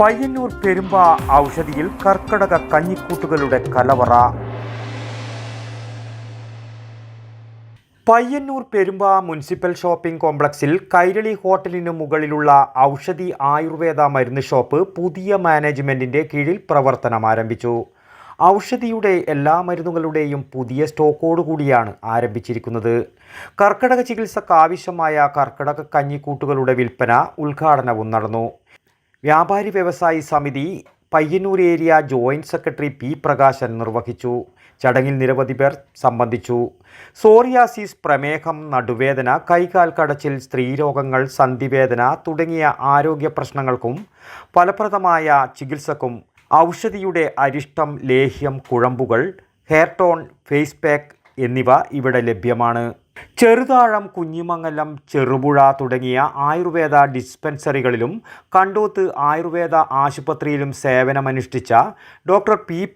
പയ്യന്നൂർ പെരുമ്പ ഔഷധിയിൽ കർക്കടക കഞ്ഞിക്കൂട്ടുകളുടെ കലവറ. Payyanur Perumba municipal shopping കോംപ്ലക്സിൽ കൈരളി ഹോട്ടലിന് മുകളിലുള്ള ഔഷധി ആയുർവേദ മരുന്ന് ഷോപ്പ് പുതിയ മാനേജ്മെന്റിന്റെ കീഴിൽ പ്രവർത്തനം ആരംഭിച്ചു. ഔഷധിയുടെ എല്ലാ മരുന്നുകളുടെയും പുതിയ സ്റ്റോക്കോടുകൂടിയാണ് ആരംഭിച്ചിരിക്കുന്നത്. കർക്കടക ചികിത്സക്ക് ആവശ്യമായ കർക്കടക കഞ്ഞിക്കൂട്ടുകളുടെ വിൽപ്പന ഉദ്ഘാടനവും നടന്നു. വ്യാപാരി വ്യവസായി സമിതി Payyanur area joint secretary P Prakashan നിർവഹിച്ചു. ചടങ്ങിൽ നിരവധി പേർ സംബന്ധിച്ചു. സോറിയാസിസ് പ്രമേഹം നടുവേദന കൈകാൽ കടച്ചിൽ സ്ത്രീരോഗങ്ങൾ സന്ധിവേദന തുടങ്ങിയ ആരോഗ്യ പ്രശ്നങ്ങൾക്കും ഫലപ്രദമായ ചികിത്സക്കും ഔഷധിയുടെ അരിഷ്ടം ലേഹ്യം കുഴമ്പുകൾ ഹെയർ ടോൺ ഫേസ് പാക്ക് എന്നിവ ഇവിടെ ലഭ്യമാണ്. ചെറുതാഴം കുഞ്ഞിമംഗലം ചെറുപുഴ തുടങ്ങിയ ആയുർവേദ ഡിസ്പെൻസറികളിലും കണ്ടോത്ത് ആയുർവേദ ആശുപത്രിയിലും സേവനമനുഷ്ഠിച്ച ഡോക്ടർ പി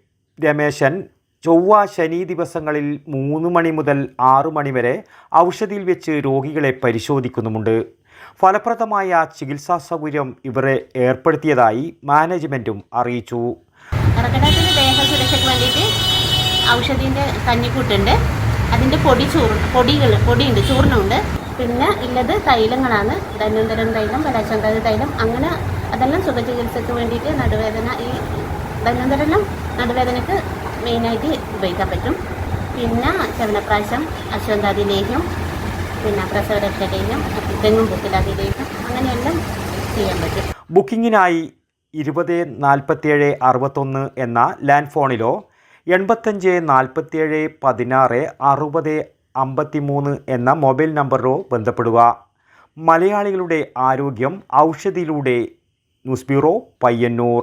രമേശൻ ചൊവ്വ ശനി ദിവസങ്ങളിൽ മൂന്ന് മണി മുതൽ ആറു മണി വരെ ഔഷധിയിൽ വെച്ച് രോഗികളെ പരിശോധിക്കുന്നുമുണ്ട്. ഫലപ്രദമായ ചികിത്സാ സൗകര്യം ഇവരെ ഏർപ്പെടുത്തിയതായി മാനേജ്മെന്റും അറിയിച്ചു. ഔഷധീന്റെ കഞ്ഞിക്കൂട്ടുണ്ട്. അതിന്റെ പൊടി ചൂർ പൊടികൾ പൊടിയുണ്ട് ചൂർണമുണ്ട് പിന്നെ ഉള്ളത് തൈലങ്ങളാണ്. ധന്വന്തരം തൈലം പരാശങ്കാതി തൈലം അങ്ങനെ അതെല്ലാം സുഖചികിത്സയ്ക്ക് വേണ്ടിയിട്ട് നടുവേദന ഈ ധന്വന്തരെല്ലാം നടുവേദനയ്ക്ക് മെയിനായിട്ട് ഉപയോഗിക്കാൻ പറ്റും. പിന്നെ ചവനപ്രാശം അശ്വന്താതി ലേഹ്യം പിന്നെ പ്രസവരക്ഷ ലേഹ്യം തെങ്ങും പൂക്കിലാതി ലേഹ്യം അങ്ങനെയെല്ലാം ചെയ്യാൻ പറ്റും. ബുക്കിങ്ങിനായി ഇരുപത് നാൽപ്പത്തിയേഴ് അറുപത്തൊന്ന് എന്ന ലാൻഡ് ഫോണിലോ എൺപത്തഞ്ച് നാൽപ്പത്തിയേഴ് പതിനാറ് അറുപത് അമ്പത്തിമൂന്ന് എന്ന മൊബൈൽ നമ്പറിലോ ബന്ധപ്പെടുക. മലയാളികളുടെ ആരോഗ്യം ഔഷധിയിലൂടെ. News bureau Payyanur.